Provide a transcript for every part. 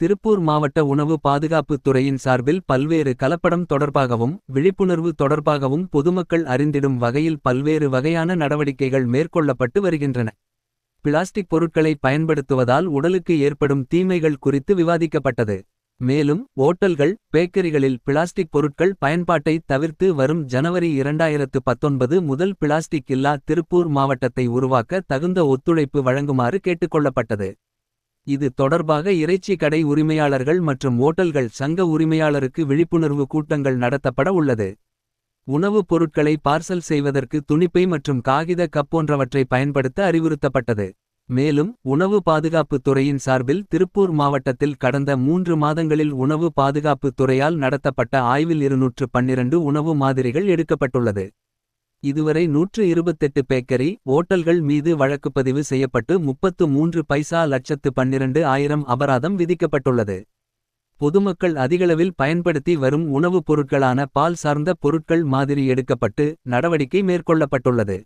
திருப்பூர் மாவட்ட உணவு பாதுகாப்புத் துறையின் சார்பில் பல்வேறு கலப்படம் தொடர்பாகவும் விழிப்புணர்வு தொடர்பாகவும் பொதுமக்கள் அறிந்திடும் வகையில் பல்வேறு வகையான நடவடிக்கைகள் மேற்கொள்ளப்பட்டு வருகின்றன. பிளாஸ்டிக் பொருட்களை பயன்படுத்துவதால் உடலுக்கு ஏற்படும் தீமைகள் குறித்து விவாதிக்கப்பட்டது. மேலும் ஓட்டல்கள் பேக்கரிகளில் பிளாஸ்டிக் பொருட்கள் பயன்பாட்டை தவிர்த்து வரும் ஜனவரி 2019 முதல் பிளாஸ்டிக் இல்லா திருப்பூர் மாவட்டத்தை உருவாக்க தகுந்த ஒத்துழைப்பு வழங்குமாறு கேட்டுக்கொள்ளப்பட்டது. இது தொடர்பாக இறைச்சி கடை உரிமையாளர்கள் மற்றும் ஓட்டல்கள் சங்க உரிமையாளருக்கு விழிப்புணர்வு கூட்டங்கள் நடத்தப்பட உள்ளது. உணவுப் பொருட்களை பார்சல் செய்வதற்கு துணிப்பை மற்றும் காகித கப் போன்றவற்றை பயன்படுத்த அறிவுறுத்தப்பட்டது. மேலும் உணவு பாதுகாப்புத் துறையின் சார்பில் திருப்பூர் மாவட்டத்தில் கடந்த மூன்று மாதங்களில் உணவு பாதுகாப்புத் துறையால் நடத்தப்பட்ட ஆய்வில் 212 உணவு மாதிரிகள் எடுக்கப்பட்டுள்ளது. இதுவரை 128 பேக்கரி ஓட்டல்கள் மீது வழக்குப்பதிவு செய்யப்பட்டு 33 பைசா லட்சத்து 12 ஆயிரம் அபராதம் விதிக்கப்பட்டுள்ளது. பொதுமக்கள் அதிகளவில் பயன்படுத்தி வரும் உணவுப் பொருட்களான பால் சார்ந்த பொருட்கள் மாதிரி எடுக்கப்பட்டு நடவடிக்கை மேற்கொள்ளப்பட்டுள்ளது.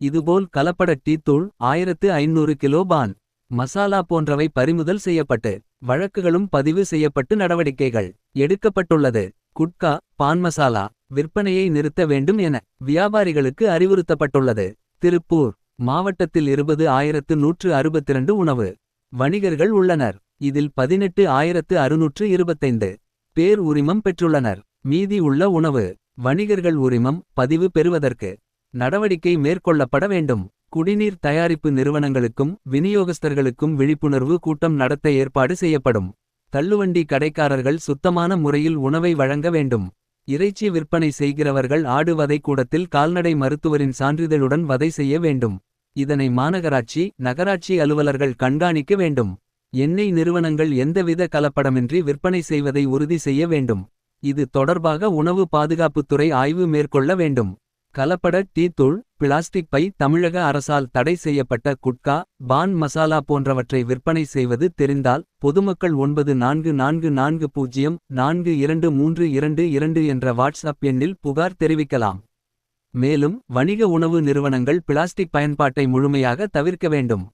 இதுபோல் கலப்பட டீத்தூள் ஆயிரத்து ஐநூறு கிலோ பான் மசாலா போன்றவை பறிமுதல் செய்யப்பட்டு வழக்குகளும் பதிவு செய்யப்பட்டு நடவடிக்கைகள் எடுக்கப்பட்டுள்ளது. குட்கா பான் மசாலா விற்பனையை நிறுத்த வேண்டும் என வியாபாரிகளுக்கு அறிவுறுத்தப்பட்டுள்ளது. திருப்பூர் மாவட்டத்தில் 20162 உணவு வணிகர்கள் உள்ளனர். இதில் 18625 பேர் உரிமம் பெற்றுள்ளனர். மீதி உள்ள உணவு வணிகர்கள் உரிமம் பதிவு பெறுவதற்கு நடவடிக்கை மேற்கொள்ளப்பட வேண்டும். குடிநீர் தயாரிப்பு நிறுவனங்களுக்கும் விநியோகஸ்தர்களுக்கும் விழிப்புணர்வு கூட்டம் நடத்த ஏற்பாடு செய்யப்படும். தள்ளுவண்டி கடைக்காரர்கள் சுத்தமான முறையில் உணவை வழங்க வேண்டும். இறைச்சி விற்பனை செய்கிறவர்கள் ஆடு வதை கூடத்தில் கால்நடை மருத்துவரின் சான்றிதழுடன் வதை செய்ய வேண்டும். இதனை மாநகராட்சி நகராட்சி அலுவலர்கள் கண்காணிக்க வேண்டும். எண்ணெய் நிறுவனங்கள் எந்தவித கலப்படமின்றி விற்பனை செய்வதை உறுதி செய்ய வேண்டும். இது தொடர்பாக உணவு பாதுகாப்புத்துறை ஆய்வு மேற்கொள்ள வேண்டும். கலப்பட டீ தூள் பிளாஸ்டிக் பை தமிழக அரசால் தடை செய்யப்பட்ட குட்கா பான் மசாலா போன்றவற்றை விற்பனை செய்வது தெரிந்தால் பொதுமக்கள் 9444 423222 என்ற வாட்ஸ்அப் எண்ணில் புகார் தெரிவிக்கலாம். மேலும் வணிக உணவு நிறுவனங்கள் பிளாஸ்டிக் பயன்பாட்டை முழுமையாக தவிர்க்க வேண்டும்.